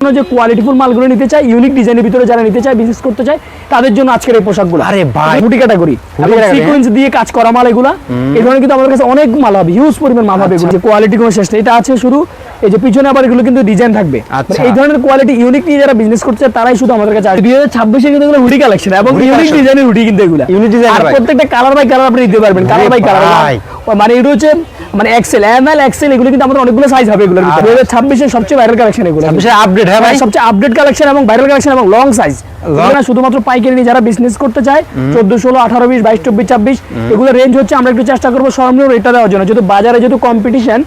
যে কোয়ালিটিফুল মালগুলো নিতে চায় ইউনিক ডিজাইনের ভিতরে যারা নিতে চায় বিজনেস করতে চায় তাদের জন্য আজকের এই পোশাকগুলো। আরে ভাই। হুটি ক্যাটাগরি সিকোয়েন্স দিয়ে কাজ করা মাল এগুলা এই ধরনের কিন্তু আমাদের কাছে অনেক মাল হবে হিউজ পরিমাণ মাল হবে যে কোয়ালিটি কোনো শেষ নেই। এটা আছে শুরু এই যে পিছনে আবার এগুলো কিন্তু ডিজাইন থাকবে। আচ্ছা। মানে এই ধরনের কোয়ালিটি ইউনিক নিয়ে যারা বিজনেস করতে চায় তারাই শুধু আমাদের কাছে আসবে। দুই হাজার ছাব্বিশে কিন্তু এগুলো হুডি কালেকশন এবং ইউনিক ডিজাইনের হুডি কিন্তু এগুলো। আর ভাই। প্রত্যেকটা কালার বাই কালার আপনি নিতে পারবেন কালার বাই কালার। মানে এগুলো হচ্ছে মানে এক্সেল এম এল এক্সেল এগুলো কিন্তু আমাদের অনেকগুলো সাইজ হবে এগুলোর ভিতরে। দুই হাজার ছাব্বিশে সবচেয়ে ভাইরাল কালেকশন এগুলো। আপডেট হ্যাঁ ভাই সবচেয়ে আপডেট কালেকশন এবং ভাইরাল কালেকশন এবং লং সাইজ এগুলো শুধুমাত্র পাইকারি নিয়ে যারা বিজনেস করতে চায় চোদ্দ ষোলো আঠারো বিশ বাইশ চব্বিশ ছাব্বিশ এগুলো রেঞ্জ হচ্ছে আমরা একটু চেষ্টা করব সরমীয় রেটটা দেওয়ার জন্য। যেহেতু বাজারে যেহেতু কম্পিটিশন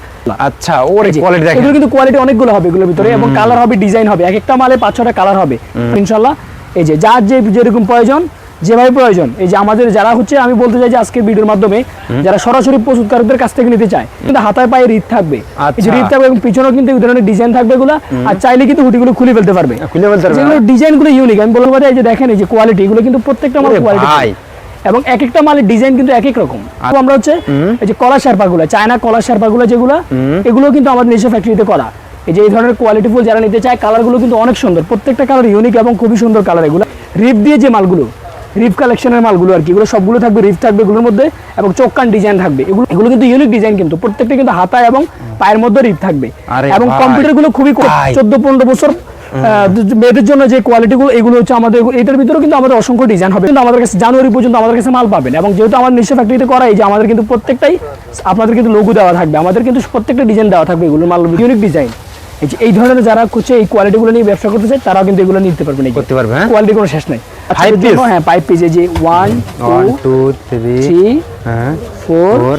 আচ্ছা ওর কোয়ালিটি দেখেন। এগুলো কিন্তু কোয়ালিটি অনেকগুলো হবে এগুলোর ভিতরে এবং কালার হবে ডিজাইন হবে। এক একটা মালে পাঁচ ছটা কালার হবে। ইনশাল্লাহ এই যে যার যে যেরকম প্রয়োজন যেভাবে প্রয়োজন। এই যে আমাদের যারা হচ্ছে আমি বলতে চাই যে আজকের ভিডিওর মাধ্যমে যারা সরাসরি প্রস্তুতকারকদের কাছ থেকে নিতে চায় কিন্তু হাতায় পায়ে রিপ থাকবে। যে আচ্ছা। রিপ থাকবে এবং পিছনেও কিন্তু এই ধরনের ডিজাইন থাকবে এগুলো আর চাইলে কিন্তু হুটিগুলো খুলে ফেলতে পারবে। খুলে ফেলতে পারবে, যেগুলো ডিজাইনগুলো ইউনিক আমি বলব এই যে দেখেন এই যে কোয়ালিটি এগুলো কিন্তু প্রত্যেকটা মাল কোয়ালিটি এবং এক একটা মালের ডিজাইন কিন্তু এক এক রকম। তো আমরা হচ্ছে এই যে কলা শার্পাগুলো চায়না কলা শার্পাগুলো যেগুলো এগুলো কিন্তু আমাদের নিজস্ব ফ্যাক্টরিতে করা। এই যে এই ধরনের কোয়ালিটি ফুল যারা নিতে চায় কালারগুলো কিন্তু অনেক সুন্দর। প্রত্যেকটা কালার ইউনিক এবং খুবই সুন্দর কালার এগুলো। রিপ দিয়ে যে মালগুলো রিপ কালেকশনের মালগুলো আর কি। এগুলো সবগুলো থাকবে রিপ থাকবে এগুলোর মধ্যে এবং চোখকান ডিজাইন থাকবে। এগুলো এগুলো কিন্তু ইউনিক ডিজাইন কিন্তু। প্রত্যেকটা কিন্তু হাতায় এবং পায়ের মধ্যে রিপ থাকবে। এবং। কম্পিউটারগুলো খুবই চোদ্দ পনেরো বছর মেয়েদের জন্য যে কোয়ালিটি গুলো এগুলো হচ্ছে আমাদের এটার ভিতরে কিন্তু আমাদের অসংখ্য ডিজাইন হবে। কিন্তু আমাদের কাছে জানুয়ারি পর্যন্ত আমাদের কাছে মাল পাবেন। এবং যেহেতু আমার নিজস্ব ফ্যাক্টরিতে করা এই যে আমাদের কিন্তু প্রত্যেকটাই আপনাদের কিন্তু লঘু দেওয়া থাকবে। আমাদের কিন্তু প্রত্যেকটা ডিজাইন দেওয়া থাকবে এগুলো মাল ইউনিক ডিজাইন এই ধরনের যারা হচ্ছে এই কোয়ালিটি গুলো নিয়ে ব্যবসা করতে চায় তারাও কিন্তু এগুলো নিতে পারবে এই করতে পারবে, হ্যাঁ? কোয়ালিটি কোনো শেষ নাই। Five piece? হ্যাঁ পাইপ পিস এই যে one one two two three three হ্যাঁ ফোর।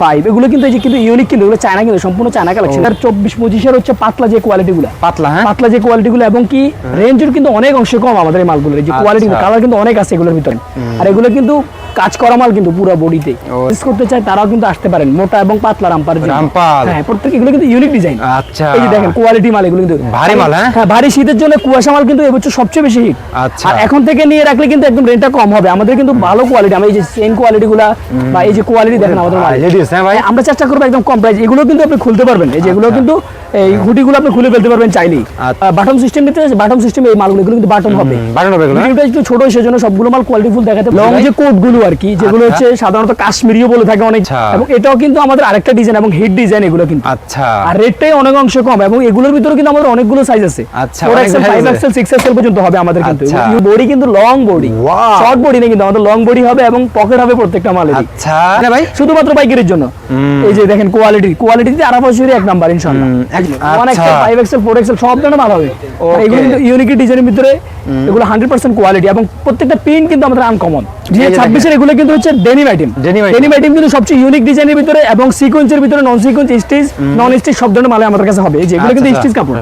ফাইভ এগুলো কিন্তু এই যে কিন্তু ইউনিক কিন্তু এগুলো চায়না কিন্তু সম্পূর্ণ চায়না কালেকশন আর চব্বিশ পঁচিশের হচ্ছে পাতলা যে কোয়ালিটি পাতলা হ্যাঁ? পাতলা যে কোয়ালিটি এবং কি রেঞ্জের কিন্তু অনেক অংশে কম আমাদের এই মালগুলোর। যে কোয়ালিটি। কালার কিন্তু অনেক আছে এগুলোর ভিতরে। আর এগুলো কিন্তু কাজ করা মাল কিন্তু পুরো বডিতে ইউজ করতে চায় তারাও কিন্তু আসতে পারেন। মোটা এবং পাতলা রামপার রামপাল। হ্যাঁ প্রত্যেক এগুলো কিন্তু ইউনিক ডিজাইন আচ্ছা। এই যে দেখেন কোয়ালিটি মাল এগুলো কিন্তু। ভারী মাল, হ্যাঁ? হ্যাঁ ভারী শীতের জন্য কুয়াশা মাল কিন্তু এবছর সবচেয়ে বেশি হিট আচ্ছা। আর এখন থেকে নিয়ে রাখলে কিন্তু একদম রেটটা কম হবে। আমাদের কিন্তু ভালো কোয়ালিটি এই যে সেম বা এই যে কোয়ালিটি দেখেন আমাদের লেডিস হ্যাঁ ভাই। আমরা চেষ্টা করব একদম কম প্রাইস এগুলো কিন্তু আপনি খুলতে পারবেন। এই যে এগুলো কিন্তু এই হুডিগুলো আপনি খুলে ফেলতে পারবেন চাইলেই। আচ্ছা। বাটন সিস্টেম নিতে বাটন সিস্টেম এই মালগুলো কিন্তু বাটন হবে। বাটন হবে হ্যাঁ? ভিডিওটা একটু ছোট সেজন্য সবগুলো মাল কোয়ালিটি ফুল দেখাতে লং যে কোটগুলো আর কি যেগুলো আচ্ছা। হচ্ছে সাধারণত কাশ্মীরিও বলে থাকে অনেক আচ্ছা। এবং এটাও কিন্তু আমাদের আরেকটা ডিজাইন এবং হিট ডিজাইন এগুলো কিন্তু। আচ্ছা। আর রেটটাই অনেক অংশ কম এবং এগুলোর ভিতরে কিন্তু আমাদের অনেকগুলো সাইজ আছে। আচ্ছা, ফোর অনেক এক্সেল size ফাইভ আছে। এক্সেল সিক্স এক্সেল পর্যন্ত হবে আমাদের কিন্তু। আচ্ছা। বডি কিন্তু লং বডি শর্ট বডি নেই কিন্তু আমাদের লং বডি হবে এবং পকেট হবে প্রত্যেকটা মালের আচ্ছা। হ্যাঁ ভাই শুধুমাত্র পাইকারির জন্য। এই যে দেখেন কোয়ালিটি কোয়ালিটিতে আরাফ বছরই এক নাম্বার ইনশাআল্লাহ। ওয়ান আচ্ছা। XL five XL four XL সব ধরনের মাল হবে। এগুলো কিন্তু ইউনিক ডিজাইনের ভিতরে এগুলো হান্ড্রেড পার্সেন্ট কোয়ালিটি এবং প্রত্যেকটা প্রিন্ট কিন্তু আমাদের আনকমন দুই ছাব্বিশের এগুলো কিন্তু হচ্ছে ডেনিম আইটেম ডেনিম আইটেম কিন্তু সবচেয়ে ইউনিক ডিজাইনের ভিতরে এবং সিকোয়েন্সের ভিতরে non sequence stitch non stitch সব ধরনের মালে আমাদের কাছে হবে। এই যে কিন্তু আচ্ছা, স্টিচ কাপড়।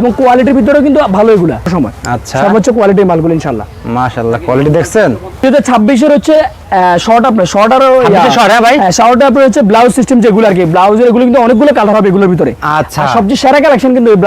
এবং কোয়ালিটির ভিতরে কিন্তু ভালো এগুলো। সময় আচ্ছা। সর্বোচ্চ কোয়ালিটির মালগুলো ইনশাআল্লাহ। মাশাআল্লাহ কোয়ালিটি দেখছেন? দুই হাজার ছাব্বিশের হচ্ছে শর্ট আপনার শর্ট আরও হ্যাঁ ভাই? শর্ট আপনার হচ্ছে ব্লাউজ সিস্টেম যেগুলো আর কি। ব্লাউজের এগুলো কিন্তু অনেকগুলো কালার হবে এগুলোর ভিতরে। আচ্ছা। সবচেয়ে সেরা কালেকশন কিন্তু এই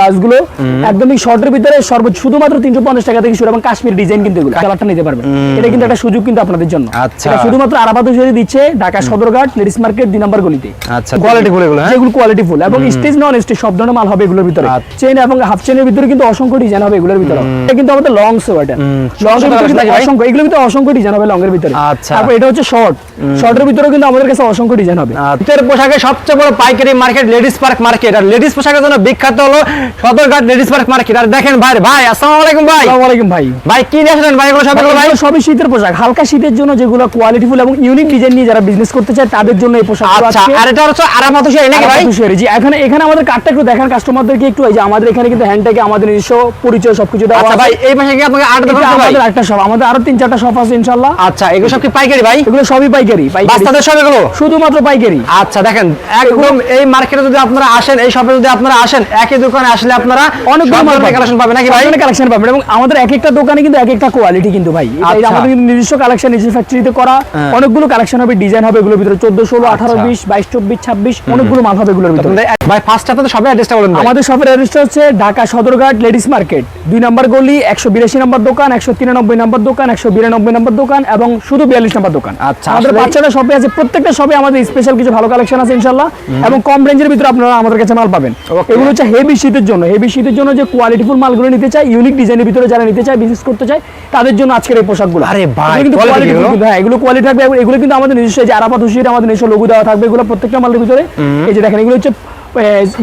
একদমই শর্টের ভিতরে সর্বোচ্চ শুধুমাত্র তিনশো পঞ্চাশ টাকা থেকে শুরু এবং কাশ্মীর ডিজাইন কিন্তু এগুলো কালারটা নিতে পারবেন। এটা কিন্তু একটা সুযোগ কিন্তু আপনাদের জন্য। আচ্ছা। শুধুমাত্র হুসেরি দিচ্ছে ঢাকা সদরঘাট লেডিস মার্কেট দুই নম্বর গলিতে। আচ্ছা কোয়ালিটি ফুল এগুলো হ্যাঁ? যেগুলো কোয়ালিটি ফুল। এবং স্টেজ নন স্টেজ সব ধরনের মাল হবে এগুলোর ভিতরে। আচ্ছা। চেন এবং হাফ চেনের ভিতরে কিন্তু অসংখ্য ডিজাইন হবে এগুলোর ভিতরে। এটা কিন্তু আমাদের লং সোয়াটার লং এর অসংখ্য এগুলো কিন্তু অসংখ্য ডিজাইন হবে লং এর ভিতরে আচ্ছা। তারপর এটা হচ্ছে শর্ট শর্টের ভিতরে কিন্তু আমাদের কাছে অসংখ্য ডিজাইন হবে। শীতের পোশাকে সবচেয়ে বড় পাইকারি মার্কেট লেডিস পার্ক মার্কেট আর লেডিস পোশাকের জন্য বিখ্যাত হলো সদরঘাট লেডিস পার্ক মার্কেট আর দেখেন ভাই ভাই আসসালামু আলাইকুম ভাই। আসসালামু আলাইকুম ভাই। ভাই কি আসলেন ভাই? এগুলো সব ভাই সবই শীতের পোশাক। হালকা শীতের জন্য যেগুলো কোয়ালিটিফুল এবং ইউনিক ডিজাইন নিয়ে যারা বিজনেস করতে চায় তাদের জন্য এই পোশাক আচ্ছা আর এটা হচ্ছে আরাম মতো নাকি ভাই? জি। এখানে এখানে আমাদের কার্ডটা একটু দেখান কাস্টমারদেরকে একটু এই যে আমাদের এখানে কিন্তু হ্যান্ডটেকে আমাদের নিজস্ব পরিচয় সবকিছু দেওয়া আচ্ছা আছে। ভাই এই পাশে কি আপনাকে আট এটা আমাদের একটা শপ আমাদের আরও তিন চারটা শপ আছে ইনশাল্লাহ আচ্ছা এগুলো সব কি পাইকারি ভাই? এগুলো সবই পাইকারি। পাইকারি বাচ্চাদের সব এগুলো? শুধুমাত্র পাইকারি। আচ্ছা দেখেন একদম এই মার্কেটে যদি আপনারা আসেন এই শপে যদি আপনারা আসেন একই দোকানে আসলে আপনারা অনেকগুলো কালেকশন পাবেন নাকি ভাই? কালেকশন পাবেন এবং আমাদের এক একটা দোকানে কিন্তু এক একটা কোয়ালিটি কিন্তু ভাই। আচ্ছা। আমাদের কিন্তু নিজস্ব কালেকশন নিজস্ব ফ্যাক্টরিতে করা। হ্যাঁ। অনেকগুলো কালেকশন হবে ডিজাইন হবে এগুলোর ভিতরে চোদ্দ ষোলো আঠারো আচ্ছা। বিশ বাইশ চব্বিশ ছাব্বিশ অনেকগুলো মাল হবে এগুলোর ভিতরে। ভাই ফার্স্ট আপনাদের অ্যাড্রেসটা বলেন আমাদের শপের অ্যাড্রেসটা হচ্ছে ঢাকা সদরঘাট লেডিস মার্কেট। দুই নম্বর গলি একশো বিরাশি নম্বর দোকান একশো তিরানব্বই নম্বর দোকান একশো বিরানব্বই নম্বর দোকান এবং শুধু বিয়াল্লিশ নম্বর দোকান। আচ্ছা, বাচ্চারা শপে আছে প্রত্যেকটা শপে আমাদের স্পেশাল কিছু ভালো কালেকশন আছে ইনশাল্লাহ এবং কম রেঞ্জের ভিতরে আপনারা আমাদের কাছে মাল পাবেন। এগুলো হচ্ছে হেভি শীতের জন্য। হেভি শীতের জন্য যে কোয়ালিটিফুল মালগুলো নিতে চায় ইউনিক ডিজাইনের ভিতরে যারা নিতে চায় বিজনেস করতে চায় তাদের জন্য আজকের এই পোশাকগুলো। আরে ভাই, কিন্তু কিন্তু, হ্যাঁ এগুলো কোয়ালিটি থাকবে। এগুলো কিন্তু আমাদের নিজস্ব যে আরাফাত হুশিয়ার আমাদের নিজস্ব লোগো দেওয়া থাকবে এগুলো প্রত্যেকটা মালের ভিতরে। এই যে দেখেন এগুলো হচ্ছে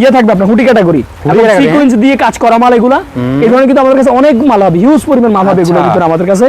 ইয়ে থাকবে আপনার হুটি ক্যাটাগরি সিকোয়েন্স দিয়ে কাজ করা মাল এগুলা। এই ধরনের কিন্তু আমাদের কাছে অনেক মাল হবে। হিউজ পরিমাণ মাল হবে এগুলোর আচ্ছা। ভিতরে আমাদের কাছে।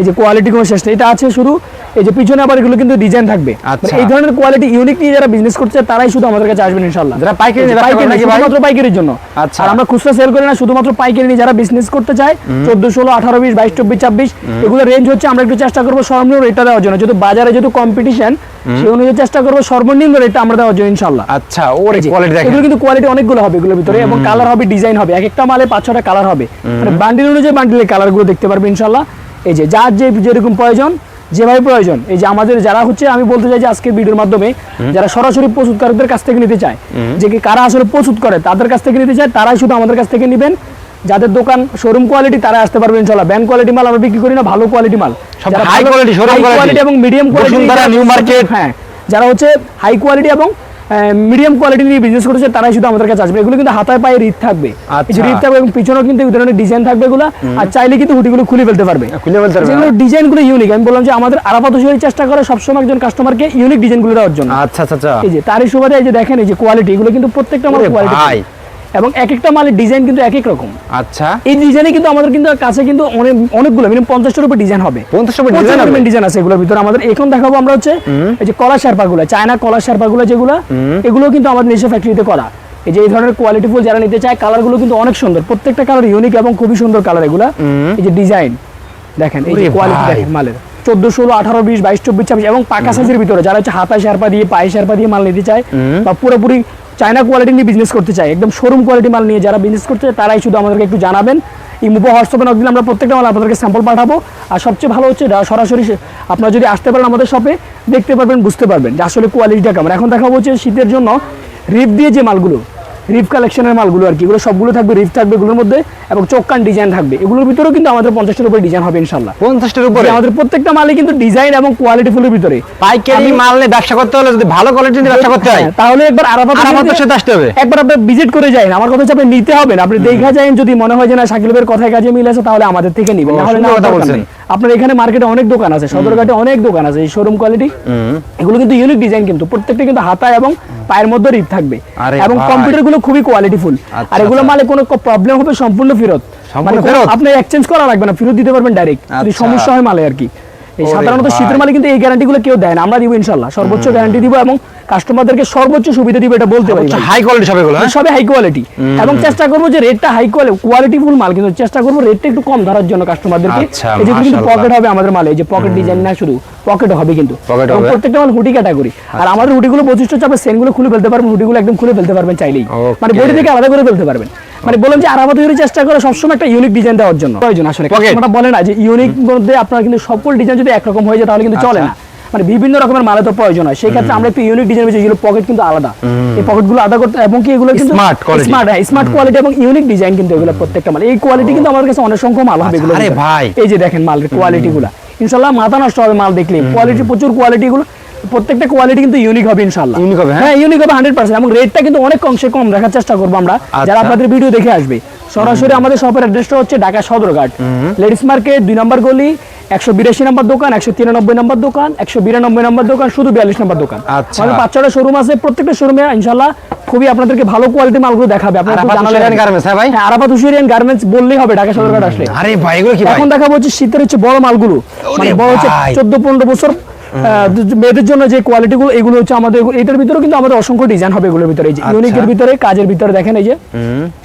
এই যে কোয়ালিটি কোনো শেষ নেই। এটা আছে শুধু এই যে পিছনে আবার এগুলো কিন্তু ডিজাইন থাকবে। আচ্ছা। মানে এই ধরনের কোয়ালিটি ইউনিক নিয়ে যারা বিজনেস করছে তারাই শুধু আমাদের কাছে আসবেন ইনশাআল্লাহ। যারা পাইকারি পাইকারি শুধুমাত্র পাইকারির জন্য। আচ্ছা। আর আমরা খুচরা সেল করি না শুধুমাত্র পাইকারি নিয়ে যারা বিজনেস করতে চায় চোদ্দ ষোলো আঠারো বিশ বাইশ চব্বিশ ছাব্বিশ এগুলো রেঞ্জ হচ্ছে আমরা একটু চেষ্টা করব সর্বনিম্ন রেটটা দেওয়ার জন্য। যেহেতু বাজারে যেহেতু কম্পিটিশন সেই অনুযায়ী চেষ্টা করব সর্বনিম্ন রেটটা আমরা দেওয়ার জন্য ইনশাল্লাহ আচ্ছা ওর কোয়ালিটি দেখেন। এগুলো কিন্তু কোয়ালিটি অনেকগুলো হবে এগুলোর ভিতরে এবং কালার হবে ডিজাইন হবে। এক একটা মালে পাঁচ ছটা কালার হবে। মানে বান্ডিল অনুযায়ী বান্ডিলের কালারগুলো দেখতে পারবে ইনশাল্লাহ এই যে যার যে যেরকম প্রয়োজন যেভাবে প্রয়োজন। এই যে আমাদের যারা হচ্ছে আমি বলতে চাই যে আজকের ভিডিওর মাধ্যমে যারা সরাসরি প্রস্তুতকারকদের কাছ থেকে নিতে চায় যে কি কারা আসলে প্রস্তুত করে তাদের কাছ থেকে নিতে চায় তারাই শুধু আমাদের কাছ থেকে নেবেন। যাদের দোকান শোরুম কোয়ালিটি তারা আসতে পারবেন ইনশাল্লাহ। ব্যান্ড কোয়ালিটি মাল আমরা বিক্রি করি না ভালো কোয়ালিটি মাল। হাই কোয়ালিটি শোরুম quality এবং মিডিয়াম কোয়ালিটি নিউ মার্কেট। হ্যাঁ যারা হচ্ছে হাই কোয়ালিটি এবং মিডিয়াম কোয়ালিটি নিয়ে বিজনেস করেছে তারাই শুধু আমাদের কাছে আসবে। এগুলো কিন্তু হাতায় পায়ে রিট থাকবে। এই আচ্ছা। রিট থাকবে এবং পিছনেও কিন্তু এই ধরনের ডিজাইন থাকবে এগুলো। আর চাইলে কিন্তু হুটিগুলো খুলে ফেলতে পারবে। খুলে ফেলতে পারবে, যেগুলো ডিজাইনগুলো ইউনিক আমি বললাম যে আমাদের আরাফাত হোসেনের চেষ্টা করে সবসময় একজন কাস্টমারকে ইউনিক ডিজাইনগুলো দেওয়ার জন্য। আচ্ছা আচ্ছা আচ্ছা। এই যে তারই সুবাদে এই যে দেখেন এই যে কোয়ালিটি এগুলো কিন্তু প্রত্যেকটা আমার কোয়ালিটি। এবং এক একটা মালের ডিজাইন কিন্তু এক এক রকম। আচ্ছা। এই ডিজাইনে কিন্তু আমাদের কিন্তু কাছে কিন্তু অনেক অনেকগুলো মিনিমাম পঞ্চাশটার উপর ডিজাইন হবে। 50 উপর হবে? ডিজাইন আছে এগুলোর ভিতরে। আমাদের এখন দেখাবো আমরা হচ্ছে এই যে কলা শার্পাগুলো চায়না কলা শার্পাগুলো যেগুলো এগুলো কিন্তু আমাদের নিজস্ব ফ্যাক্টরিতে করা। এই যে এই ধরনের কোয়ালিটি ফুল যারা নিতে চায় কালারগুলো কিন্তু অনেক সুন্দর। প্রত্যেকটা কালার ইউনিক এবং খুবই সুন্দর কালার এগুলো। এই যে ডিজাইন দেখেন এই যে কোয়ালিটি দেখেন মালের। চোদ্দ ষোলো আঠারো বিশ বাইশ চব্বিশ ছাব্বিশ এবং পাকা সাইজের ভিতরে যারা হচ্ছে হাতায় শার্পা দিয়ে পায়ে শার্পা দিয়ে মাল নিতে চায় বা পুরোপুরি চায়না কোয়ালিটি নিয়ে বিজনেস করতে চায় একদম শোরুম কোয়ালিটি মাল নিয়ে যারা বিজনেস করতে চায় তারাই শুধু আমাদেরকে একটু জানাবেন। এই মুভো হোয়াটসঅ্যাপে নক দিলে আমরা প্রত্যেকটা মাল আপনাদেরকে স্যাম্পল পাঠাবো। আর সবচেয়ে ভালো হচ্ছে সরাসরি আপনারা যদি আসতে পারেন আমাদের শপে দেখতে পারবেন বুঝতে পারবেন যে আসলে কোয়ালিটিটা কেমন। এখন দেখাবো হচ্ছে শীতের জন্য রিপ দিয়ে যে মালগুলো রিফ কালেকশনের মালগুলো আর কি। এগুলো সবগুলো থাকবে রিফ থাকবে এগুলোর মধ্যে এবং চোখকান ডিজাইন থাকবে। এগুলোর ভিতরেও কিন্তু আমাদের পঞ্চাশটার উপরে ডিজাইন হবে ইনশাল্লাহ পঞ্চাশটার উপরে? আমাদের প্রত্যেকটা মালে কিন্তু ডিজাইন এবং কোয়ালিটি ফুলের ভিতরে। পাইকারি মাল নিয়ে ব্যবসা করতে হলে যদি ভালো কোয়ালিটি নিয়ে ব্যবসা করতে হয় হ্যাঁ, তাহলে একবার আরাফাত আরাফাতের সাথে আসতে হবে। একবার আপনি ভিজিট করে যান আমার কথা হচ্ছে আপনি নিতে হবে না আপনি দেখা যায় যদি মনে হয় যে না ভাইয়ের কথায় কাজে মিল আছে তাহলে আমাদের থেকে নিবেন। না হলে না কথা বলছেন। আপনার এখানে মার্কেটে অনেক দোকান আছে সদরঘাটে অনেক দোকান আছে এই শোরুম কোয়ালিটি এগুলো কিন্তু ইউনিক ডিজাইন কিন্তু প্রত্যেকটা কিন্তু হাতা এবং পায়ের মধ্যে রিপ থাকবে। এবং কম্পিউটারগুলো খুবই কোয়ালিটি ফুল আর এগুলো আচ্ছা। মালে কোনো প্রবলেম হবে সম্পূর্ণ ফেরত। মানে? আপনি এক্সচেঞ্জ করা লাগবে না ফেরত দিতে পারবেন ডাইরেক্ট যদি আচ্ছা। সমস্যা হয় মালে আর কি। সাধারণত শীতের মালে কিন্তু এই গ্যারান্টিগুলো কেউ দেয় না। আমরা দিব ইনশাল্লাহ সর্বোচ্চ গ্যারান্টি দিব এবং কাস্টমারদেরকে সর্বোচ্চ সুবিধা দিব এটা বলতে পারি হাই কোয়ালিটি সব এগুলো হ্যাঁ? সবে হাই কোয়ালিটি এবং চেষ্টা করব যে রেটটা হাই কোয়ালিটি কোয়ালিটি ফুল মাল কিন্তু চেষ্টা করব রেটটা একটু কম ধরার জন্য কাস্টমারদেরকে। আচ্ছা, এই যে কিন্তু পকেট হবে আমাদের মালে এই যে পকেট ডিজাইন না শুধু পকেট হবে কিন্তু। প্রত্যেকটা মাল হুডি ক্যাটাগরি আর আমাদের হুডিগুলো বৈশিষ্ট্য হচ্ছে আপনি সেনগুলো খুলে ফেলতে পারবেন হুডিগুলো একদম খুলে ফেলতে পারবেন চাইলেই। মানে বডি থেকে আলাদা করে ফেলতে পারবেন। মানে বলেন যে আরামাত তৈরি চেষ্টা করে সবসময় একটা ইউনিক ডিজাইন দেওয়ার জন্য। প্রয়োজন আসলে. কাস্টমারটা বলে না যে ইউনিক মধ্যে আপনার কিন্তু সকল ডিজাইন যদি একরকম হয়ে যায় তাহলে কিন্তু চলে আচ্ছা। না মানে বিভিন্ন রকমের মালে তো প্রয়োজন হয়। সেই ক্ষেত্রে আমরা একটু ইউনিক ডিজাইন বেশি যেগুলো পকেট কিন্তু আলাদা। এই পকেটগুলো আলাদা করতে এবং কি এগুলো কিন্তু quality. স্মার্ট হ্যাঁ স্মার্ট কোয়ালিটি এবং ইউনিক ডিজাইন কিন্তু এগুলো প্রত্যেকটা মাল। এই কোয়ালিটি কিন্তু আমাদের কাছে অনেক সংখ্যক মাল হবে এগুলো ভাই। এই যে দেখেন মালের কোয়ালিটি গুলা। ইনশাল্লাহ মাথা নষ্ট হবে মাল দেখলে। কোয়ালিটি প্রচুর কোয়ালিটি গুলো প্রত্যেকটা কোয়ালিটি কিন্তু ইউনিক হবে ইনশাল্লাহ Unique হবে, হ্যাঁ? হ্যাঁ ইউনিক হবে হান্ড্রেড পার্সেন্ট এবং রেটটা কিন্তু অনেক অংশে কম রাখার চেষ্টা করব আমরা। যারা আচ্ছা। আপনাদের ভিডিও দেখে আসবে সরাসরি আমাদের শপের অ্যাড্রেসটা হচ্ছে ঢাকা সদরঘাট। লেডিস মার্কেট দুই নম্বর গলি একশো বিরাশি নম্বর দোকান একশো তিরানব্বই নম্বর দোকান একশো বিরানব্বই নম্বর দোকান শুধু বিয়াল্লিশ নম্বর দোকান। আচ্ছা। আমাদের পাঁচ ছটা শোরুম আছে প্রত্যেকটা শোরুমে ইনশাল্লাহ খুবই আপনাদেরকে ভালো কোয়ালিটি মালগুলো দেখাবে। আরাফাত জানালে গার্মেন্টস, হ্যাঁ? হ্যাঁ বললেই হবে ঢাকা সদরঘাট আসলে। আরে ভাই এগুলো কি এখন দেখাবো হচ্ছে শীতের হচ্ছে বড় মালগুলো। মানে বড় হচ্ছে চোদ্দ পনেরো বছর মেয়েদের জন্য যে কোয়ালিটি গুলো এগুলো হচ্ছে আমাদের এটার ভিতরে কিন্তু আমাদের অসংখ্য ডিজাইন হবে এগুলোর ভিতরে। এই যে আচ্ছা। ইউনিকের ভিতরে কাজের ভিতরে দেখেন এই যে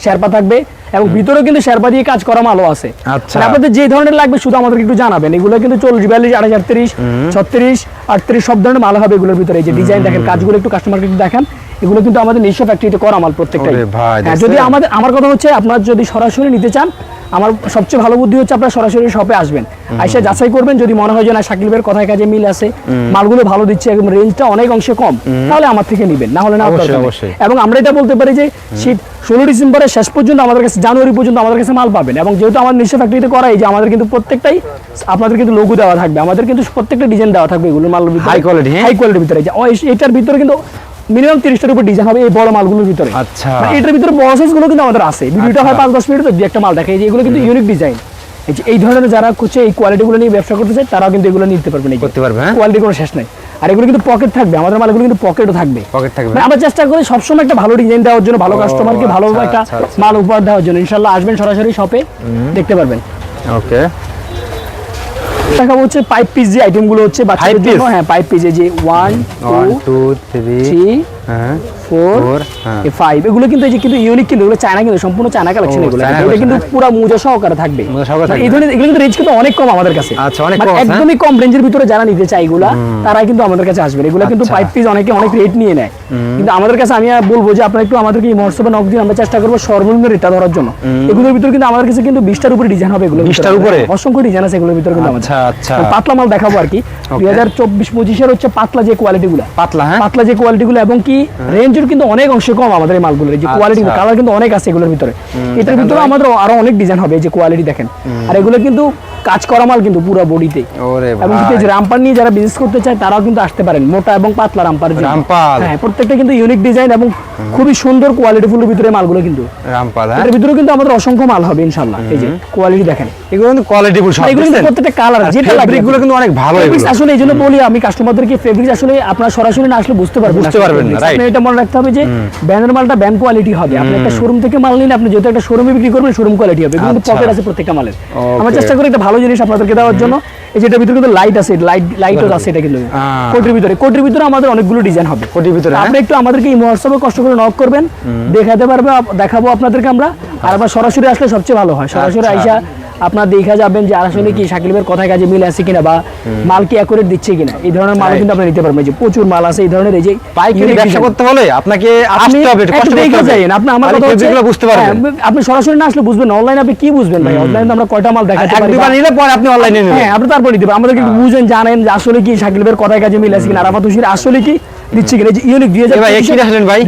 শেরপা থাকবে এবং ভিতরে কিন্তু শেরপা দিয়ে কাজ করা মালও আছে। আচ্ছা। আপনাদের যে ধরনের লাগবে শুধু আমাদেরকে একটু জানাবেন। এগুলো কিন্তু চল্লিশ বিয়াল্লিশ আটত্রিশ ছত্রিশ আটত্রিশ সব ধরনের মাল হবে এগুলোর ভিতরে। এই যে ডিজাইন দেখেন কাজগুলো একটু কাস্টমারকে একটু দেখান। এগুলো কিন্তু আমাদের নিজস্ব ফ্যাক্টরিতে করা মাল প্রত্যেকটাই। ভাই, হ্যাঁ, যদি আমাদের আমার কথা হচ্ছে আপনার যদি সরাসরি নিতে চান আমার সবচেয়ে ভালো বুদ্ধি হচ্ছে আপনার সরাসরি শপে আসবেন। আইসা যাচাই করবেন যদি মনে হয় যে না শাকিল ভাইয়ের কথায় কাজে মিল আছে মালগুলো ভালো দিচ্ছে এবং রেঞ্জটা অনেক অংশে কম তাহলে আমার থেকে নিবেন না হলে না। এবং আমরা এটা বলতে পারি যে শীত ষোলো ডিসেম্বরের শেষ পর্যন্ত আমাদের কাছে জানুয়ারি পর্যন্ত আমাদের কাছে মাল পাবেন। এবং যেহেতু আমাদের নিজস্ব ফ্যাক্টরিতে করাই যে আমাদের কিন্তু প্রত্যেকটাই আপনাদের কিন্তু লঘু দেওয়া থাকবে আমাদের কিন্তু প্রত্যেকটা ডিজাইন দেওয়া থাকবে এগুলো High quality, হ্যাঁ? হাই কোয়ালিটির ভিতরে যে ও, এই- এটার ভিতরে কিন্তু মিনিমাম তিরিশটার উপর ডিজাইন হবে এই বড় মালগুলোর ভিতরে। আচ্ছা। মানে এটার ভিতরে বড় সাইজগুলো কিন্তু আমাদের আছে। ভিডিওটা হয় পাঁচ দশ মিনিট একটা মাল দেখাই এগুলো কিন্তু ইউনিক ডিজাইন এই ধরনের যারা করছে এই কোয়ালিটি গুলো নিয়ে ব্যবসা করতে চায় তারাও কিন্তু এগুলো নিতে পারবেন করতে পারবে, হ্যাঁ? কোয়ালিটি কোনো শেষ নাই। আর এগুলো কিন্তু পকেট থাকবে। আমাদের মালগুলো কিন্তু পকেটও থাকবে। পকেট থাকবে। মানে আমরা চেষ্টা করি সবসময় একটা ভালো ডিজাইন দেওয়ার জন্য ভালো কাস্টমারকে ভালো আচ্ছা, একটা আচ্ছা, আচ্ছা। মাল উপহার দেওয়ার জন্য। ইনশাল্লাহ আসবেন সরাসরি শপে দেখতে পারবেন। ওকে দেখাবো হচ্ছে পাইপ পিস যে আইটেমগুলো হচ্ছে বাচ্চাদের? জন্য হ্যাঁ পাইপ পিস যে ওয়ান টু থ্রি হ্যাঁ ফোর হ্যাঁ। ফাইভ এগুলো কিন্তু এই যে কিন্তু ইউনিক কিন্তু এগুলো চায়না কিন্তু সম্পূর্ণ চায়না কালেকশন ও, এগুলো। কিন্তু পুরো মোজা সহকারে থাকবে। মোজা সহকারে মানে থাকবে। এই ধরনের এগুলো কিন্তু রেঞ্জ কিন্তু অনেক কম আমাদের কাছে। আচ্ছা, অনেক মানে কম হ্যাঁ? একদমই কম রেঞ্জের ভিতরে যারা নিতে চায় এগুলা তারা কিন্তু আমাদের কাছে আসবে। এগুলো কিন্তু। পাইপ পিস অনেকে অনেক রেট নিয়ে নেয়। কিন্তু আমাদের কাছে আমি বলব যে আপনারা একটু আমাদেরকে এই মহোৎসবে নক দিন আমরা চেষ্টা করব সর্বনিম্ন রেটটা ধরার জন্য। এগুলোর ভিতরে কিন্তু আমাদের কাছে কিন্তু বিশটার উপরে ডিজাইন হবে এগুলো 20টার উপরে? অসংখ্য ডিজাইন আছে এগুলোর ভিতরে কিন্তু আচ্ছা আচ্ছা। পাতলা মাল দেখাবো আর কি। দুই হাজার চব্বিশ পঁচিশের হচ্ছে পাতলা যে কোয়ালিটি গুলা। পাতলা হ্যাঁ। পাতলা যে কোয়ালিটি গুলো এবং কি রেঞ্জের কিন্তু অনেক অংশে কম আমাদের এই মালগুলোর। যে কোয়ালিটি আচ্ছা। কালার কিন্তু অনেক আছে এগুলোর ভিতরে। এটার ভিতরে আমাদের আরও অনেক ডিজাইন হবে যে কোয়ালিটি দেখেন। আর এগুলো কিন্তু কাজ করা মাল কিন্তু পুরো বডিতে এবং কিন্তু রামপার নিয়ে যারা বিজনেস করতে চায় তারাও কিন্তু আসতে পারেন মোটা এবং পাতলা রামপার। হ্যাঁ প্রত্যেকটা কিন্তু ইউনিক ডিজাইন এবং খুবই সুন্দর কোয়ালিটি ফুলের ভিতরে মালগুলো কিন্তু। রামপাল হ্যাঁ? ভিতরে কিন্তু আমাদের অসংখ্য মাল হবে ইনশাল্লাহ এই যে কোয়ালিটি দেখেন। এগুলো কিন্তু সব এগুলো কিন্তু প্রত্যেকটা কালার যেটা কিন্তু অনেক ভালো এগুলো। আসলে এই জন্য বলি আমি কাস্টমারদেরকে ফেব্রিক আসলে আপনারা সরাসরি না আসলে বুঝতে পারবেন বুঝতে পারবেন না. আপনি এটা মনে রাখতে হবে যে ব্যানের মালটা ব্যান কোয়ালিটি হবে। আপনি একটা শোরুম থেকে মাল নিলে আপনি যেহেতু একটা শোরুমে বিক্রি করবেন শোরুম কোয়ালিটি হবে। কিন্তু আচ্ছা। পকেট আছে প্রত্যেকটা মালের. আমরা চেষ্টা করি একটা ভালো জিনিস আপনাদেরকে দেওয়ার জন্য। এই যেটার ভিতরে কিন্তু লাইট আছে লাইট লাইটও আছে এটা কিন্তু। কোটির ভিতরে। কোটির ভিতরে আমাদের অনেকগুলো ডিজাইন হবে। কোটির ভিতরে, হ্যাঁ? আপনি একটু আমাদেরকে এই মহোৎসবে কষ্ট করে নক করবেন। দেখাতে পারবে দেখাবো আপনাদেরকে আমরা। আর আবার সরাসরি আসলে সবচেয়ে ভালো হয়। সরাসরি আচ্ছা। আইসা আপনার দেখা যাবেন যে আসলে কি শাকিলের কথায় কাজে মিল আছে কিনা বা মাল কি অ্যাকুরেট দিচ্ছে কিনা? এই ধরনের মাল কিন্তু আপনি নিতে পারবেন। যে প্রচুর মাল আছে এই ধরনের এই যে পাইকারি ব্যবসা করতে হলে আপনাকে আপনি আসতে হবে কষ্ট করতে দেখে হবে। আপনি আমার কথা হচ্ছে বুঝতে পারবেন হ্যাঁ, আপনি সরাসরি না আসলে বুঝবেন অনলাইনে আপনি কি বুঝবেন ভাই? অনলাইনে আমরা কয়টা মাল দেখাতে এক পারি দুবার নিলে পরে আপনি অনলাইনে নেবেন। হ্যাঁ আপনি তারপর দিতে পারেন। আমাদেরকে একটু বুঝেন জানেন যে আসলে কি ভাইয়ের কথায় কাজে মিল আছে কিনা। আরাফাত আসলে কি দিচ্ছে এই যে ইউনিক ভাই, কি ভাই?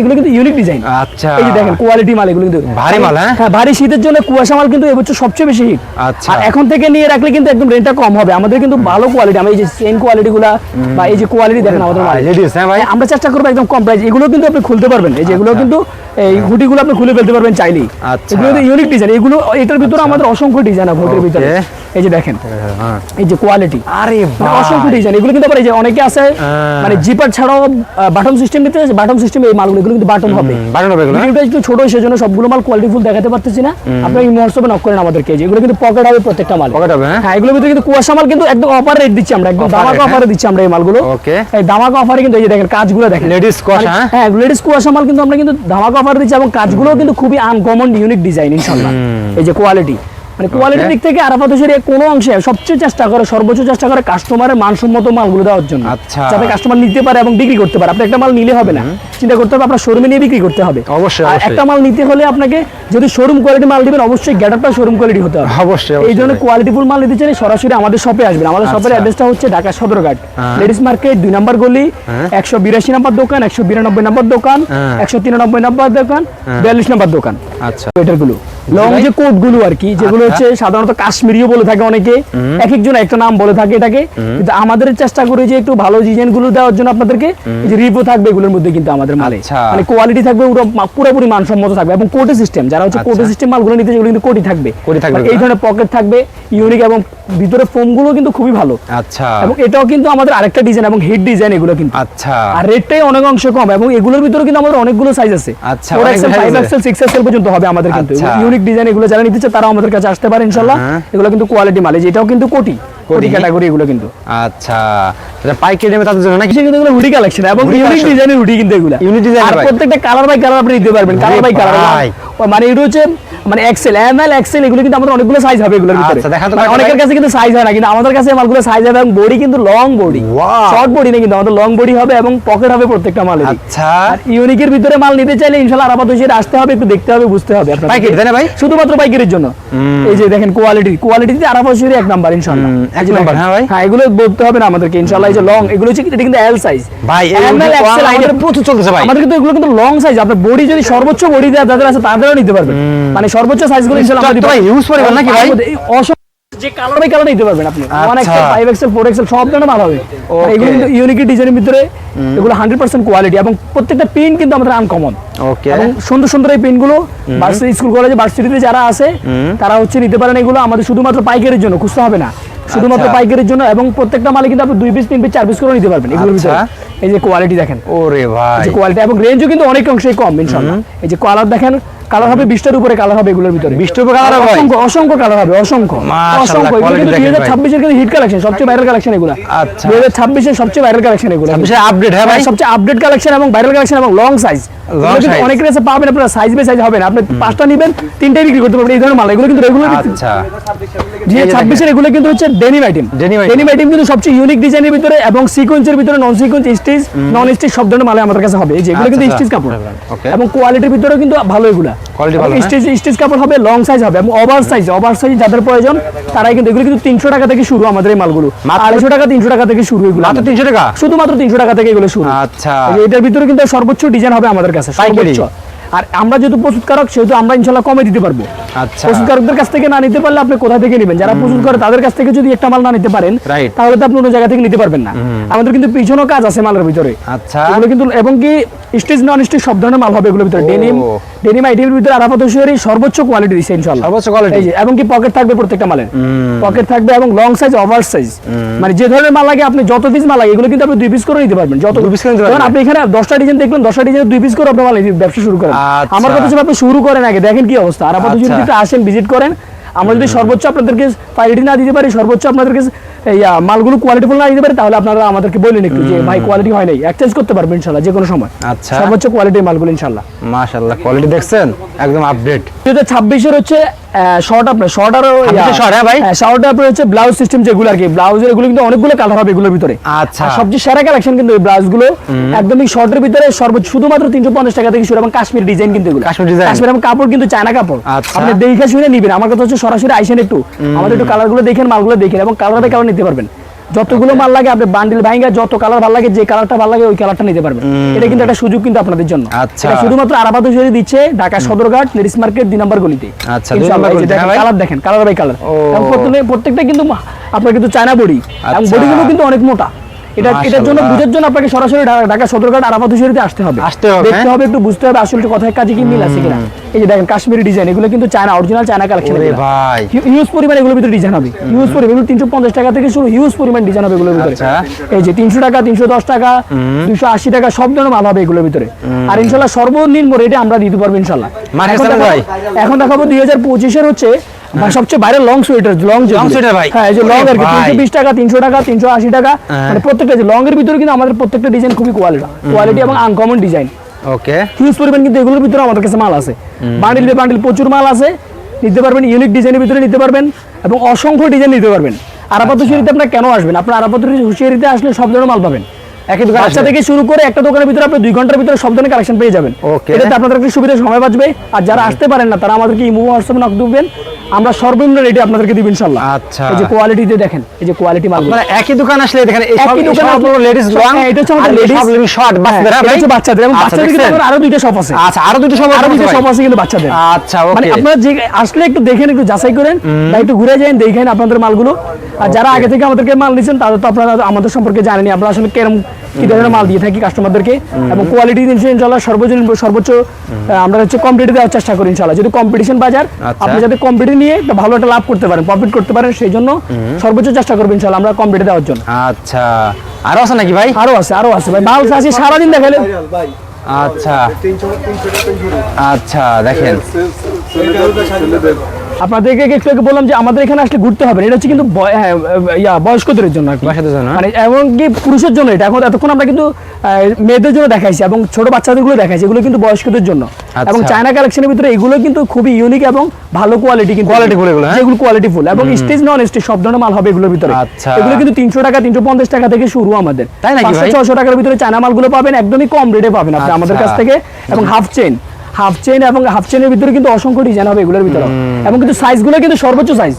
এগুলো কিন্তু ইউনিক ডিজাইন আচ্ছা। এই যে দেখেন কোয়ালিটি মাল এগুলো কিন্তু। ভারী মাল, হ্যাঁ? হ্যাঁ ভারী শীতের জন্য কুয়াশা মাল কিন্তু এবছর সবচেয়ে বেশি হিট আচ্ছা। আর এখন থেকে নিয়ে রাখলে কিন্তু একদম রেটটা কম হবে। আমাদের কিন্তু ভালো কোয়ালিটি আমরা এই যে সেম কোয়ালিটি গুলা বা এই যে কোয়ালিটি দেখেন আমাদের মাল হ্যাঁ ভাই? আমরা চেষ্টা করব একদম কম প্রাইস এগুলো কিন্তু আপনি খুলতে পারবেন। এই যেগুলো কিন্তু এই হুডিগুলো আপনি খুলে ফেলতে পারবেন চাইলেই আচ্ছা। এগুলো ইউনিক ডিজাইন এগুলো এটার ভিতরে আমাদের অসংখ্য ডিজাইন আছে হুডির ভিতরে এই যে দেখেন হ্যাঁ এই যে কোয়ালিটি আরে অসংখ্য ডিজাইন এগুলো কিন্তু আবার এই যে অনেকে আছে হ্যাঁ। মানে জিপার ছাড়াও বাটন সিস্টেম নিতে বাটন সিস্টেম এই মালগুলো এগুলো কিন্তু বাটন হবে বাটন হবে এগুলো, হ্যাঁ? ভিডিওটা একটু ছোট সেজন্য সবগুলো মাল কোয়ালিটি ফুল দেখাতে পারতেছি না আপনারা এই মহোৎসবে নক করেন আমাদেরকে যেগুলো কিন্তু পকেট হবে প্রত্যেকটা মাল পকেট হবে, হ্যাঁ? হ্যাঁ এগুলোর ভিতরে কিন্তু কুয়াশা মাল কিন্তু একদম অফার রেট দিচ্ছি আমরা একদম দামাকা হ্যাঁ? অফারে দিচ্ছি আমরা এই মালগুলো Okay. এই দামাকা অফারে কিন্তু এই যে দেখেন কাজগুলো দেখেন লেডিস কুয়াশা, মানে- হ্যাঁ? হ্যাঁ লেডিস কুয়াশা মাল কিন্তু আমরা কিন্তু ধামাকা অফার দিচ্ছে এবং কাজগুলো কিন্তু খুবই আনকমন ইউনিক ডিজাইন ইনশাল্লাহ এই যে কোয়ালিটি মানে কোয়ালিটির দিক থেকে আরাফাত হোসেনের কোনো অংশে সবচেয়ে চেষ্টা করে সর্বোচ্চ চেষ্টা করে কাস্টমারের মানসম্মত মালগুলো দেওয়ার জন্য। আচ্ছা। যাতে কাস্টমার নিতে পারে এবং বিক্রি করতে পারে। আপনি একটা মাল নিলে হবে না। চিন্তা করতে হবে আপনার শোরুমে নিয়ে বিক্রি করতে হবে। অবশ্যই, একটা মাল নিতে হলে আপনাকে যদি শোরুম কোয়ালিটি মাল দিবেন অবশ্যই গেটআপটা শোরুম কোয়ালিটি হতে হবে। অবশ্যই, এই ভাই। কোয়ালিটিফুল মাল নিতে চাইলে সরাসরি আমাদের শপে আসবেন। আমাদের শপের আচ্ছা। অ্যাড্রেসটা হচ্ছে ঢাকা সদরঘাট। হ্যাঁ। লেডিস মার্কেট দুই নম্বর গলি হ্যাঁ। একশো বিরাশি নম্বর দোকান একশো বিরানব্বই নম্বর দোকান হ্যাঁ। একশো তিরানব্বই নম্বর দোকান বিয়াল্লিশ নম্বর দোকান। আচ্ছা। সোয়েটারগুলো লং যে কোটগুলো আর কি যেগুলো আচ্ছা। হচ্ছে সাধারণত কাশ্মীরিও বলে থাকে অনেকে এক একজন একটা নাম বলে থাকে এটাকে। কিন্তু আমাদের চেষ্টা করি যে একটু ভালো ডিজাইনগুলো দেওয়ার জন্য আপনাদেরকে যে রিপো থাকবে এগুলোর মধ্যে কিন্তু আমাদের মালে। আচ্ছা। মানে কোয়ালিটি থাকবে মা- পুরোপুরি মানসম্মত থাকবে। এবং কোটে সিস্টেম যারা হচ্ছে কোটে আচ্ছা। সিস্টেম মালগুলো নিতে যেগুলো কিন্তু কোটি থাকবে। কোটি থাকবে, মানে এই ধরনের পকেট থাকবে ইউনিক এবং ভিতরে ফোমগুলো কিন্তু খুবই ভালো। আচ্ছা। এবং এটাও কিন্তু আমাদের আরেকটা ডিজাইন এবং হিট ডিজাইন এগুলো কিন্তু। আচ্ছা। আর রেটটাই অনেক অংশ কম এবং এগুলোর ভিতরে কিন্তু আমাদের অনেকগুলো সাইজ আছে। আচ্ছা, ফোর অনেক এক্সেল size ফাইভ আছে। এক্সেল সিক্স এক্সেল পর্যন্ত হবে আমাদের কিন্তু। আচ্ছা। ইউনিক ডিজাইন এগুলো যারা নিতে চায় তারা আমাদের কাছে আসতে পারে ইনশাল্লাহ হ্যাঁ। এগুলো কিন্তু কোয়ালিটি মাল এটাও কিন্তু কোটি কোটি। ক্যাটাগরি এগুলো কিন্তু। আচ্ছা এটা পাইকারি নেবে তাদের জন্য নাকি? কিন্তু এগুলো হুডি কালেকশন এবং ইউনিক ডিজাইনের হুডি কিন্তু এগুলো। ইউনিক ডিজাইন আর প্রত্যেকটা কালার বাই কালার আপনি নিতে পারবেন কালার বাই কালার। মানে এটা হচ্ছে মানে এক্সেল এম এল এক্সেল এগুলো কিন্তু আমাদের অনেকগুলো সাইজ হবে এগুলোর ভিতরে। আচ্ছা, তো মানে অনেকের কাছে কিন্তু সাইজ হয় না কিন্তু আমাদের কাছে মালগুলো সাইজ হবে এবং বডি কিন্তু লং বডি শর্ট বডি না কিন্তু আমাদের লং বডি হবে এবং পকেট হবে প্রত্যেকটা মালের আচ্ছা। আর ইউনিকের ভিতরে মাল নিতে চাইলে ইনশাআল্লাহ আরাফাত হোসেন আসতে হবে একটু দেখতে হবে বুঝতে হবে আপনাদের। পাইকারি তাই না ভাই? শুধুমাত্র পাইকারির জন্য। এই যে দেখেন কোয়ালিটি কোয়ালিটিতে আরাফাত হোসেনের এক নাম্বার ইনশাআল্লাহ। এক নাম্বার, হ্যাঁ ভাই। হ্যাঁ এগুলো বলতে হবে না আমাদেরকে ইনশাআল্লাহ এই যে লং এগুলো হচ্ছে এটা কিন্তু এল সাইজ ভাই ML, XL লাইনে আমাদের প্রচুর চলতেছে ভাই। আমাদের কিন্তু এগুলো কিন্তু লং সাইজ আপনার বডি যদি সর্বোচ্চ বডি দেওয়া যাদের আছে তাদেরও নিতে পারবেন। মানে সর্বোচ্চ সাইজগুলো ইনশাআল্লাহ আমরা পারব। huge নাকি ভাই? যে কালার বাই কালার নিতে পারবেন আপনি। ওয়ান আচ্ছা। XL five XL four XL সব ধরনের মাল হবে এগুলো কিন্তু ইউনিক ডিজাইনের ভিতরে এগুলো হান্ড্রেড পার্সেন্ট কোয়ালিটি এবং প্রত্যেকটা প্রিন্ট কিন্তু আমাদের আনকমন ওকে এবং সুন্দর সুন্দর এই পেনগুলো ভার্সিটি স্কুল কলেজে ভার্সিটিতে যারা আছে তারা হচ্ছে নিতে পারেন এগুলো আমাদের শুধুমাত্র পাইকারির জন্য খুঁজতে হবে না। শুধুমাত্র আচ্ছা। পাইকারির জন্য এবং প্রত্যেকটা মালে কিন্তু আপনি দুই পিস তিন পিস চার পিস করে নিতে পারবেন এগুলোর ভিতরে। আচ্ছা। এই যে কোয়ালিটি দেখেন। ওরে ভাই এই যে কোয়ালিটি এবং রেঞ্জও কিন্তু অনেক অংশে কম ইনশাআল্লাহ। এই যে কালার দেখেন কালার হবে বিশটার উপরে কালার হবে এগুলোর ভিতরে। 20 টার উপরে হবে? অসংখ্য অসংখ্য কালার হবে অসংখ্য। অসংখ্য দুই হাজার ছাব্বিশের কিন্তু হিট কালেকশন সবচেয়ে ভাইরাল কালেকশন এগুলো। আচ্ছা। দুই হাজার ছাব্বিশের সবচেয়ে ভাইরাল কালেকশন এগুলো। আপডেট হ্যাঁ ভাই? সবচেয়ে আপডেট কালেকশন এবং ভাইরাল কালেকশন এবং লং সাইজ অনেক পাবেন আপনারা সাইজ বাই সাইজ হবে না। আপনি পাঁচটা নেবেন তিনটাই বিক্রি করতে পারবেন এই ধরনের মাল। এগুলো কিন্তু রেগুলার আচ্ছা। ছাব্বিশের এগুলো কিন্তু হচ্ছে ডেনিম আইটেম ডেনিম আইটেম কিন্তু সবচেয়ে ইউনিক ডিজাইনের ভিতরে এবং সিকোয়েন্সের ভিতরে non sequence stitch non stitch সব ধরনের মালে আমাদের কাছে হবে। এই যে এগুলো কিন্তু আচ্ছা, স্টিচ কাপড়। এবং কোয়ালিটির ভিতরেও কিন্তু ভালো এগুলা। Quality ভালো, স্টেজ স্টিচ স্টিচ কাপড় হবে লং সাইজ হবে এবং ওভার সাইজ ওভার সাইজ যাদের প্রয়োজন তারাই কিন্তু এগুলো কিন্তু তিনশো টাকা থেকে শুরু আমাদের এই মালগুলো। আড়াইশো টাকা তিনশো টাকা থেকে শুরু এগুলো মাত্র তিনশো টাকা? শুধুমাত্র তিনশো টাকা থেকে এগুলো শুরু। আচ্ছা। এটার ভিতরে কিন্তু সর্বোচ্চ ডিজাইন হবে আমাদের কাছে সর্বোচ্চ। আর আমরা যেহেতু প্রস্তুতকারক সেহেতু আমরা ইনশাল্লাহ কমে দিতে পারব। আচ্ছা। প্রস্তুতকারকদের কাছ থেকে না নিতে পারলে আপনি কোথা থেকে নেবেন? যারা প্রস্তুত করে তাদের কাছ থেকে যদি একটা মাল না নিতে পারেন তাহলে তো আপনি অন্য জায়গা থেকে নিতে পারবেন না। আমাদের কিন্তু পিছনেও কাজ আছে মালের ভিতরে। আচ্ছা। এগুলো কিন্তু এবং কি স্টিচ নন স্টিচ সব ধরনের মাল হবে এগুলোর ভিতরে। ডেনিম ডেনিম আইটেমের ভিতরে আরাফাত হোসেনের সর্বোচ্চ কোয়ালিটি দিচ্ছে ইনশাআল্লাহ সর্বোচ্চ যে এবং কি পকেট থাকবে প্রত্যেকটা মালের। পকেট থাকবে এবং লং সাইজ ওভার সাইজ মানে যে ধরনের মাল লাগে আপনি যত পিস মাল লাগে এগুলো কিন্তু আপনি দুই পিস করে নিতে পারবেন যত দুই piece করে নিতে পারবেন। আপনি এখানে দশটা ডিজাইন দেখলেন দশটা ডিজাইন দুই পিস করে আপনি মাল ব্যবসা শুরু করেন। আমার কথা হচ্ছে আপনি শুরু করেন আগে দেখেন কি অবস্থা। আর আপনাদের যদি আচ্ছা। একটু আসেন ভিজিট করেন আমরা যদি সর্বোচ্চ আপনাদেরকে কোয়ালিটি না দিতে পারি সর্বোচ্চ আপনাদেরকে ইয়া মালগুলো কোয়ালিটিফুল না দিতে পারি তাহলে আপনারা আমাদেরকে বললেন একটু যে ভাই কোয়ালিটি হয় নাই। এক্সচেঞ্জ করতে পারবেন ইনশাআল্লাহ যে কোনো সময়। আচ্ছা। সর্বোচ্চ কোয়ালিটির মালগুলো ইনশাআল্লাহ। মাশাআল্লাহ কোয়ালিটি দেখছেন? একদম আপডেট দুই হাজার ছাব্বিশের হচ্ছে শর্ট আপনার শর্ট আর শর্ট হ্যাঁ ভাই? শর্ট আপনার হচ্ছে ব্লাউজ সিস্টেম যেগুলো আর কি। ব্লাউজের এগুলো কিন্তু অনেকগুলো কালার হবে এগুলোর ভিতরে। আচ্ছা। সবচেয়ে সেরা কালেকশন কিন্তু এই ব্লাউজগুলো একদমই শর্টের ভিতরে সর্বোচ্চ শুধুমাত্র তিনশো পঞ্চাশ টাকা থেকে শুরু এবং কাশ্মীর ডিজাইন কিন্তু এগুলো। কাশ্মীর ডিজাইন কাশ্মীর কাপড় কিন্তু চায়না কাপড়। আচ্ছা। আপনি দেখে শুনে নিবেন। আমার কথা হচ্ছে সরাসরি আইসেন একটু। আমাদের একটু কালারগুলো দেখেন মালগুলো দেখেন এবং কালার কালার নিতে পারবেন। যতগুলো মাল লাগে আপনি বান্ডিল ভাইঙ্গা যত কালার ভালো লাগে যে কালারটা ভালো লাগে ওই কালারটা নিতে পারবেন। এটা কিন্তু একটা সুযোগ কিন্তু আপনাদের জন্য। আচ্ছা। এটা শুধুমাত্র আরাবাদ যদি দিচ্ছে ঢাকা সদরঘাট লেডিস মার্কেট দুই নম্বর গলিতে। আচ্ছা, কালার দেখেন কালার বাই কালার। প্রত্যেকটা কিন্তু আপনার কিন্তু চায়না বডি। এবং আচ্ছা। বডিগুলো কিন্তু অনেক মোটা। এটা এটার জন্য। বুঝার জন্য আপনাকে সরাসরি ঢাকা সদরঘাট আরাফাত হোসেনিতে আসতে হবে। আসতে হবে, দেখতে হ্যাঁ? হবে একটু বুঝতে হবে আসলে কথায় কাজে কি মিল আছে কিনা। এই যে দেখেন কাশ্মীরি ডিজাইন এগুলো কিন্তু চায়না অরিজিনাল চায়না কালেকশন ভাই। হিউজ পরিমাণ এগুলোর ভিতরে ডিজাইন হবে। হিউজ পরিমাণ এগুলো তিনশো পঞ্চাশ টাকা থেকে শুরু হিউজ পরিমাণ ডিজাইন হবে এগুলোর ভিতরে। আচ্ছা। এই যে তিনশো টাকা তিনশো দশ টাকা দুশো আশি টাকা সব ধরনের মাল হবে এগুলোর ভিতরে। আর ইনশাল্লাহ সর্বনিম্ন রেটে আমরা দিতে পারব ইনশাল্লাহ মার্কেট এখন দেখাবো- ভাই। এখন দেখাবো দুই হাজার পঁচিশের হচ্ছে সবচেয়ে বাইরে long sweater long Long sweater ভাই। হ্যাঁ এই যে লং আর কি ভাই। তিনশো বিশ টাকা তিনশো টাকা তিনশো আশি টাকা। হ্যাঁ। মানে প্রত্যেকটা যে লং এর ভিতরে কিন্তু আমাদের প্রত্যেকটা ডিজাইন খুবই কোয়ালিটি কোয়ালিটি এবং আনকমন ডিজাইন ওকে হিউজ পরিমাণ কিন্তু এগুলোর ভিতরে আমাদের কাছে মাল আছে। বান্ডিল বান্ডিল প্রচুর মাল আছে। নিতে পারবেন ইউনিক ডিজাইনের ভিতরে নিতে পারবেন এবং অসংখ্য ডিজাইন নিতে পারবেন। আরাপাত হুশিয়ারিতে আপনার কেন আসবেন? আপনার আরাপাত হুশিয়ারিতে আসলে সব ধরনের মাল পাবেন। একই দোকান বাচ্চা থেকে শুরু করে একটা দোকানের ভিতরে আপনি দুই ঘণ্টার ভিতরে সব ধরনের কালেকশন পেয়ে যাবেন। এটাতে আপনাদের একটু সুবিধা সময় বাঁচবে। আর যারা আসতে পারেন না তারা আমাদেরকে ইমো হোয়াটসঅ্যাপে নক দিবেন। আমরা সর্বনিম্ন রেটে আপনাদেরকে দিব ইনশাল্লাহ আচ্ছা। এই যে কোয়ালিটিতে দেখেন এই যে কোয়ালিটি মাল মানে একই দোকান আসলে দেখেন এই সব দোকানে সব আপনি- লেডিস লং এটা হচ্ছে আমাদের সব লেডিস শর্ট বাচ্চাদের এটা হচ্ছে বাচ্চাদের। এবং আচ্ছা, বাচ্চাদের কিন্তু আমাদের আরও দুইটা শপ আছে। আচ্ছা আরও দুটো সব আরও দুইটা শপ আছে কিন্তু বাচ্চাদের। আচ্ছা মানে আপনারা যে আসলে একটু দেখেন একটু যাচাই করেন বা একটু ঘুরে যান দেখেন আপনাদের মালগুলো। আর যারা আগে থেকে আমাদেরকে মাল নিচ্ছেন তাদের তো আপনারা আমাদের সম্পর্কে জানেনি আমরা আসলে কেরম কি ধরনের মাল দিয়ে থাকি কাস্টমারদেরকে এবং কোয়ালিটি ইনশাল্লাহ সর্বজন সর্বোচ্চ আমরা হচ্ছে কম্পিটিভ দেওয়ার চেষ্টা করি ইনশাল্লাহ যদি কম্পিটিশন বাজার আচ্ছা। আপনি যাতে কম্পিটিভ নিয়ে একটা ভালো একটা লাভ করতে পারেন প্রফিট করতে পারেন সেই জন্য সর্বোচ্চ চেষ্টা করব ইনশাল্লাহ আমরা কম্পিটিভ দেওয়ার জন্য আচ্ছা আরও আছে নাকি ভাই আরও আছে আরও আছে ভাই মাল আছে সারাদিন দেখালে আচ্ছা আচ্ছা দেখেন আপনাদেরকে একটু বললাম যে আমাদের এখানে আসলে ঘুরতে হবে এটা হচ্ছে কিন্তু হ্যাঁ, বয়স্কদের জন্য হ্যাঁ। মানে এমনকি পুরুষের জন্য এটা এখন এতক্ষণ আমরা কিন্তু মেয়েদের জন্য দেখাইছি এবং ছোট বাচ্চাদেরগুলো দেখাইছি এগুলো কিন্তু বয়স্কদের জন্য আচ্ছা। এবং চায়না কালেকশনের ভিতরে এগুলো কিন্তু খুবই ইউনিক এবং ভালো কোয়ালিটি কিন্তু Quality full এগুলো, হ্যাঁ? যেগুলো কোয়ালিটি ফুল এবং স্টেজ নন স্টেজ সব ধরনের মাল হবে এগুলোর ভিতরে আচ্ছা। এগুলো কিন্তু তিনশো টাকা তিনশো পঞ্চাশ টাকা থেকে শুরু আমাদের তাই ভাই? ছশো টাকার ভিতরে চায়না মালগুলো পাবেন একদমই কম রেটে পাবেন আপনি আমাদের কাছ আচ্ছা। থেকে এবং হাফ চেন হাফ চেন এবং হাফ চেনের ভিতরে কিন্তু অসংখ্য ডিজাইন হবে এগুলোর ভিতরে। এবং কিন্তু সাইজগুলো কিন্তু সর্বোচ্চ সাইজ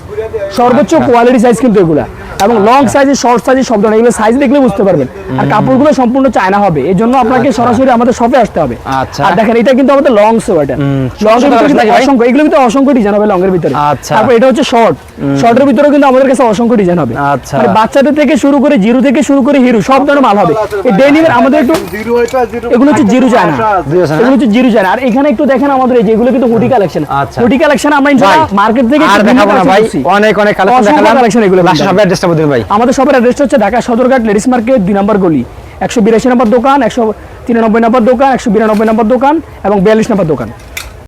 সর্বোচ্চ আচ্ছা। কোয়ালিটি সাইজ কিন্তু এগুলা। এবং লং সাইজে শর্ট সাইজে সব ধরনের এগুলো সাইজ দেখলে বুঝতে পারবেন। আর কাপড়গুলো সম্পূর্ণ চায়না হবে। এই জন্য আপনাকে সরাসরি আমাদের শপে আসতে হবে। আচ্ছা। আর দেখেন এটা কিন্তু আমাদের লং সোয়েটার লং এর ভিতরে ভাই? অসংখ্য এগুলো কিন্তু অসংখ্য ডিজাইন হবে লং এর ভিতরে। আচ্ছা। তারপর এটা হচ্ছে শর্ট শর্টের ভিতরে কিন্তু আমাদের কাছে অসংখ্য ডিজাইন হবে। আচ্ছা। মানে বাচ্চাদের থেকে শুরু করে জিরো থেকে শুরু করে হিরো সব ধরনের মাল হবে। এই ডেনিমের আমাদের একটু এগুলো হচ্ছে জিরো চায়না? এগুলো হচ্ছে জিরো চায়না। আর এখানে একটু দেখেন আমাদের এই যেগুলো কিন্তু হুডি কালেকশন আচ্ছা। হুডি কালেকশন আমরা মার্কেট থেকে আর দেখাবো না ভাই। অনেক অনেক কালেকশন দেখালাম। collection এগুলো কিন্তু। অ্যাড্রেসটা বলুন ভাই। আমাদের সবার অ্যাড্রেস হচ্ছে ঢাকা সদরঘাট লেডিস মার্কেট, দুই নম্বর গলি। একশো বিরাশি নম্বর দোকান, একশো তিরানব্বই নম্বর দোকান, একশো বিরানব্বই নম্বর দোকান এবং বিয়াল্লিশ নম্বর দোকান।